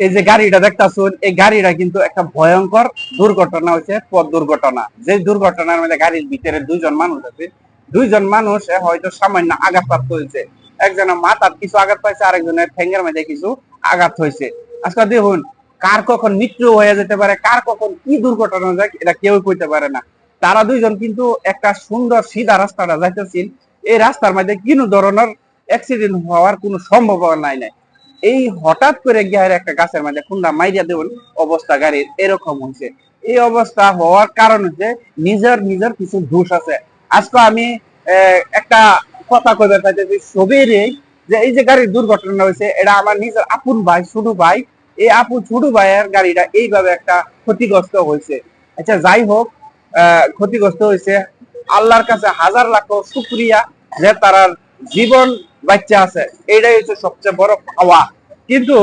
এই যে গাড়িটা দেখতাছুন, এই গাড়িটা কিন্তু একটা ভয়ঙ্কর দুর্ঘটনা হয়েছে পথ দুর্ঘটনা। যে দুর্ঘটনার মধ্যে গাড়ির ভিতরে দুইজন মানুষ আছে, দুইজন মানুষ হয়তো সামান্য আঘাতপ্রাপ্ত হয়েছে। একজনের মাথার কিছু আঘাত পাইছে, আরেকজনের ঠেঙ্গের মধ্যে কিছু আঘাত হয়েছে। আজকে দেখুন, কার কখন মৃত্যু হয়ে যেতে পারে, কার কখন কি দুর্ঘটনা যায়, এটা কেউ কইতে পারে না। তারা দুইজন কিন্তু একটা সুন্দর সিধা রাস্তাটা যাইতেছিল এই রাস্তার মধ্যে কোনো ধরনের অ্যাক্সিডেন্ট হওয়ার কোনো সম্ভাবনা নাই নাই। এই হঠাৎ করে গিয়ে একটা গাছের মাঝে খুন্দা মাইরিয়া দেবেন অবস্থা গাড়ির, এরকম হয়েছে। এই অবস্থা হওয়ার কারণ হচ্ছে নিজের নিজের কিছু দোষ আছে। আজকে আমি একটা কথা কইবার চাইতেছি সবেরই যে এই যে গাড়ির দুর্ঘটনা হয়েছে, এটা আমার নিজের আপন ভাই, ছোট ভাই, এই আপু ছোট ভাইয়ের গাড়িটা এইভাবে একটা ক্ষতিগ্রস্ত হয়েছে। আচ্ছা যাই হোক ক্ষতিগ্রস্ত হয়েছে। আল্লাহর কাছে হাজার লাখ শুক্রিয়া যে তার জীবন বাচ্চা আছে, এইটাই হচ্ছে সবচেয়ে বড় পাওয়া। কিন্তু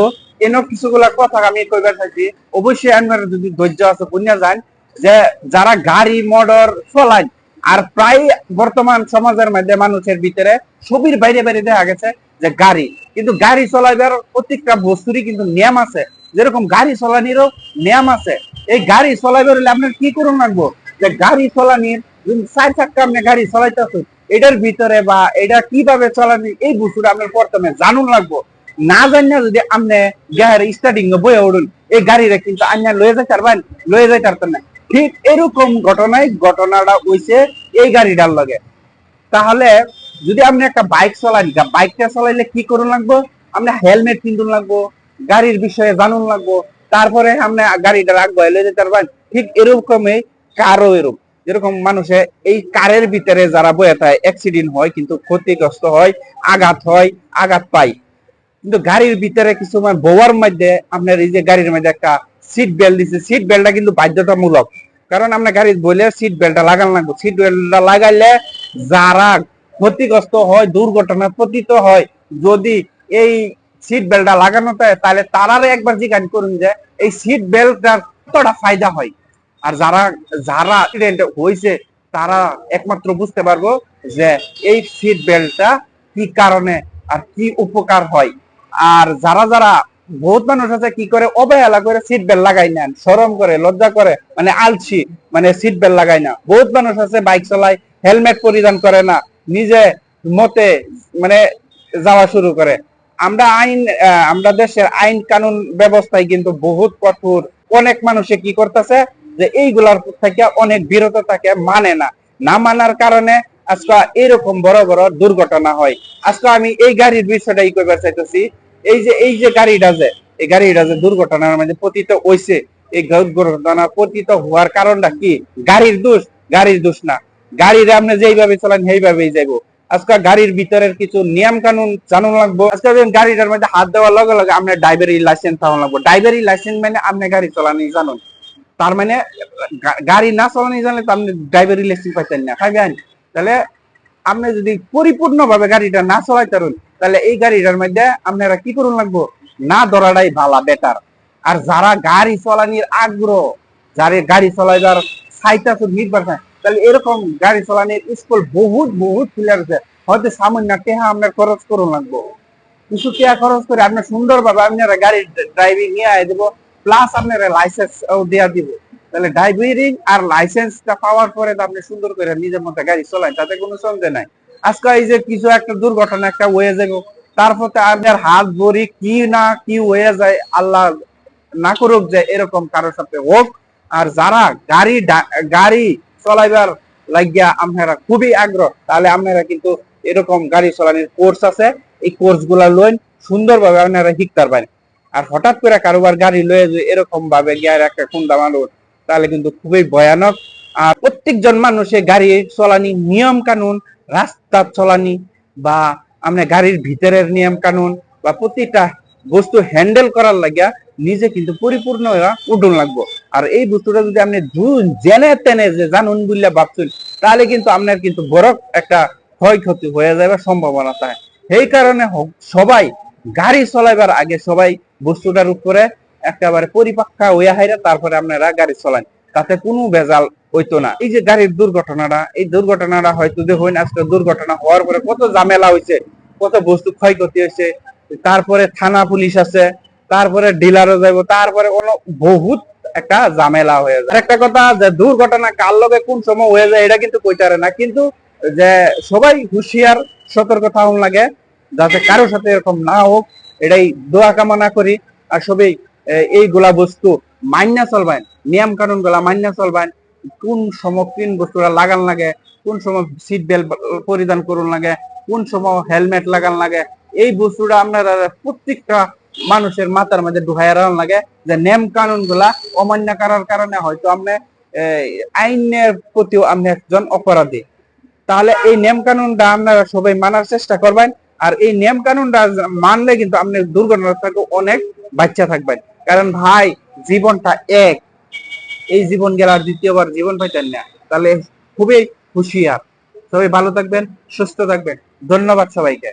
এন কিছুগুলা কথা আমি কইবার চাইছি অবশ্যই আমার যদি ধৈর্য আছে বুঝিয়া যান যে যারা গাড়ি, মোটর চলায় আর প্রায় বর্তমান সমাজের মধ্যে মানুষের ভিতরে ছবির বাইরে বাইরে দেখা গেছে যে গাড়ি। কিন্তু গাড়ি চলাইবার প্রত্যেকটা বস্তুরই কিন্তু নিয়ম আছে। যেরকম গাড়ি চলানিরও নিয়ম আছে। এই গাড়ি চলাইবার হলে আপনার কি করুন লাগবো? যে গাড়ি চলানির চার চাক্কা আপনি গাড়ি চলাইতেছে এটার ভিতরে বা এটা কীভাবে চলানি এই বস্তুটা আপনার প্রথমে জানুন লাগবো। না জানিয়া যদি আপনি গাড়ি স্টার্টিং বয়ে উঠুন এই গাড়িটা কিন্তু আন্যা লয়ে যাইতে পারবেন, লয়ে যাইতে পারতেন না। ঠিক এরকম ঘটনায় ঘটনাটা হইছে এই গাড়িটার লগে। তাহলে যদি আপনি একটা বাইক চলান বাইকটা চলাইলে কি করুন লাগবো? আপনি হেলমেট কিনুন লাগবো, গাড়ির বিষয়ে জানুন লাগবো, তারপরে আপনি গাড়িটা রাখব লয়ে যেতে পারবেন। ঠিক এরকমই কারও এরকম। যেরকম মানুষে এই কারের ভিতরে যারা বয়ে থাকে অ্যাক্সিডেন্ট হয়, কিন্তু ক্ষতিগ্রস্ত হয়, আঘাত হয়, আঘাত পায়। কিন্তু গাড়ির ভিতরে কিছুমান বউয়ার মধ্যে আপনার এই যে গাড়ির মধ্যে একটা সিট বেল্ট দিছে সিট বেল্টটা কিন্তু বাধ্যতামূলক। কারণ আপনার গাড়ি বলে সিট বেল্টটা লাগানো লাগবে। সিট বেল্টটা লাগাইলে যারা ক্ষতিগ্রস্ত হয়, দুর্ঘটনা পতিত হয়, যদি এই সিট বেল্টটা লাগানো তাহলে তারারে একবার জিজ্ঞাসা করুন যে, এই সিট বেল্টটার কতটা ফায়দা হয়? আর যারা যারা অ্যাক্সিডেন্ট হয়েছে, তারা একমাত্র বুঝতে পারব যে এই সিট বেল্টটা কি কারণে আর কি উপকার হয়। আর যারা যারা বহুত মানুষ আছে কি করে, অবহেলা করে সিট বেল্ট লাগাই নেন, সরম করে, লজ্জা করে মানে আলছি মানে সিট বেল্ট লাগাই না। বহুত মানুষ আছে বাইক চালায় হেলমেট পরিধান করে না, নিজে মতে মানে যাওয়া শুরু করে। আমরা আইন আমরা দেশের আইন কানুন ব্যবস্থায় কিন্তু বহুত কঠোর। অনেক মানুষে কি করতেছে যে এইগুলার থেকে অনেক বিরত থাকে মানে না। না মানার কারণে আজকে এরকম বড় বড় দুর্ঘটনা হয়। আজকে আমি এই গাড়ির বিষয়টা ই করবার চাইতেছি, এই যে এই যে গাড়িটা যে, এই গাড়িটা যে দুর্ঘটনার মধ্যে পতিত হইছে, এই দুর্ঘটনা পতিত হওয়ার কারণটা কি? গাড়ির দোষ? গাড়ির দোষ না। গাড়ির আপনি যেইভাবে চালান, সেইভাবেই যাইবো। আজকে গাড়ির ভিতরের কিছু নিয়ম কানুন জানুন লাগবো। আজকে গাড়িটার মধ্যে হাত দেওয়ার লগে লগে আপনার ড্রাইভারি লাইসেন্স থাকুন লাগবো। ড্রাইভারি লাইসেন্স মানে আপনি গাড়ি চালানি জানুন। তার মানে গাড়ি না চালানি জানলে তো আপনি ড্রাইভারি লাইসেন্স পাইতেন না। পাইবেন তাহলে আপনি যদি পরিপূর্ণ ভাবে গাড়িটা না চালাইতে পারেন, তাহলে এই গাড়িটার মধ্যে আপনারা কি করুন লাগবো? না ধরাটাই ভালো বেটার আর যারা গাড়ি চালানির আগ্রহ, যারা গাড়ি চালাইবার সাইটা তো নির্ভর তাহলে এরকম গাড়ি চালানির স্কুল বহুত বহুত প্লেয়ার আছে। হয়তো সামান্য টেহা আপনার খরচ করুন লাগবো। কিছু টেহা খরচ করে আপনার সুন্দর ভাবে আপনারা গাড়ি ড্রাইভিং নিয়ে আয় দেবো। প্লাস আপনারা লাইসেন্স দেওয়া দিব। তাহলে ড্রাইভিং আর লাইসেন্সটা পাওয়ার পরে আপনি সুন্দর করে নিজের মতো গাড়ি চলান, তাতে কোনো সন্দেহ নাই। আজকে এই যে কিছু একটা দুর্ঘটনা, একটা হয়ে যাবে তারপর আপনার হাত ভরি কি না কি হয়ে যায়, আল্লাহ না করুক যে এরকম কারোর সাথে হোক। আর যারা গাড়ি গাড়ি চলাইবার লাগিয়া আপনারা খুবই আগ্রহ, তাহলে আপনারা কিন্তু এরকম গাড়ি চালানোর কোর্স আছে। এই কোর্সগুলা লইন সুন্দরভাবে আপনারা শিখতে পারবেন। আর হঠাৎ করে কারোবার গাড়ি লয়ে যে এরকম ভাবে গিয়ার একটা খুন্দা মানুষ তাহলে কিন্তু খুবই ভয়ানক। আর প্রত্যেকজন মানুষে গাড়ি চলানি নিয়ম কানুন, রাস্তা চলানি বা আমরা গাড়ির ভিতরের নিয়ম কানুন বা প্রতিটা বস্তু হ্যান্ডেল করার লাগিয়া নিজে কিন্তু পরিপূর্ণ উঠুন লাগবো। আর এই বস্তুটা যদি আপনি জেনে তেনে যে জানুন বললে ভাবছেন, তাহলে কিন্তু আপনার কিন্তু বড় একটা ক্ষয়ক্ষতি হয়ে যাবার সম্ভাবনা থাকে। সেই কারণে সবাই গাড়ি চলাইবার আগে সবাই বস্তুটার উপরে একেবারে পরিপাক্কা হইয়া হাইরা তারপরে আপনারা গাড়ি চলান। তাতে কোনো ভেজাল হইতো না। এই যে গাড়ির দুর্ঘটনাটা, এই দুর্ঘটনাটা হয়তো দেখুন, আজকে দুর্ঘটনা হওয়ার পরে কত ঝামেলা হয়েছে কত বস্তু ক্ষয়ক্ষতি হয়েছে তারপরে থানা পুলিশ আছে, তারপরে ডিলারও যাইব, তারপরে বহুত একটা ঝামেলা হয়ে যায়। একটা কথা যে দুর্ঘটনা কার লগে কোন সময় হয়ে যায়, এটা কিন্তু কইতে পারে না। কিন্তু যে সবাই হুঁশিয়ার, সতর্ক থাকুন লাগে, যাতে কারোর সাথে এরকম না হোক। এটাই দোয়া কামনা করি আর সবাই এ- এইগুলা বস্তু মাইনা চলবেন নিয়ম কানুনগুলা মাইনা চলবেন কোন সময় কোন বস্তুটা লাগান লাগে, কোন সময় সিট বেল্ট পরিধান করুন লাগে, কোন সময় হেলমেট লাগান লাগে, এই বস্তুটা আপনারা প্রত্যেকটা মানুষের মাথার মধ্যে ঢুকাইয়া রাখা লাগে যে নিয়ম কানুনগুলা অমান্য করার কারণে হয়তো আপনি আইনের প্রতিও আপনি একজন অপরাধী। তাহলে এই নিয়ম কানুনটা আপনারা সবাই মানার চেষ্টা করবেন। আর এই নিয়ম কানুনটা মানলে কিন্তু আপনি দুর্ঘটনা থেকে অনেক বাচ্চা থাকবেন। কারণ ভাই, জীবনটা এক। এই জীবন গেল আর দ্বিতীয়বার জীবন পাইতেন না। তাহলে খুবই হুঁশিয়ার। সবাই ভালো থাকবেন, সুস্থ থাকবেন। ধন্যবাদ সবাইকে।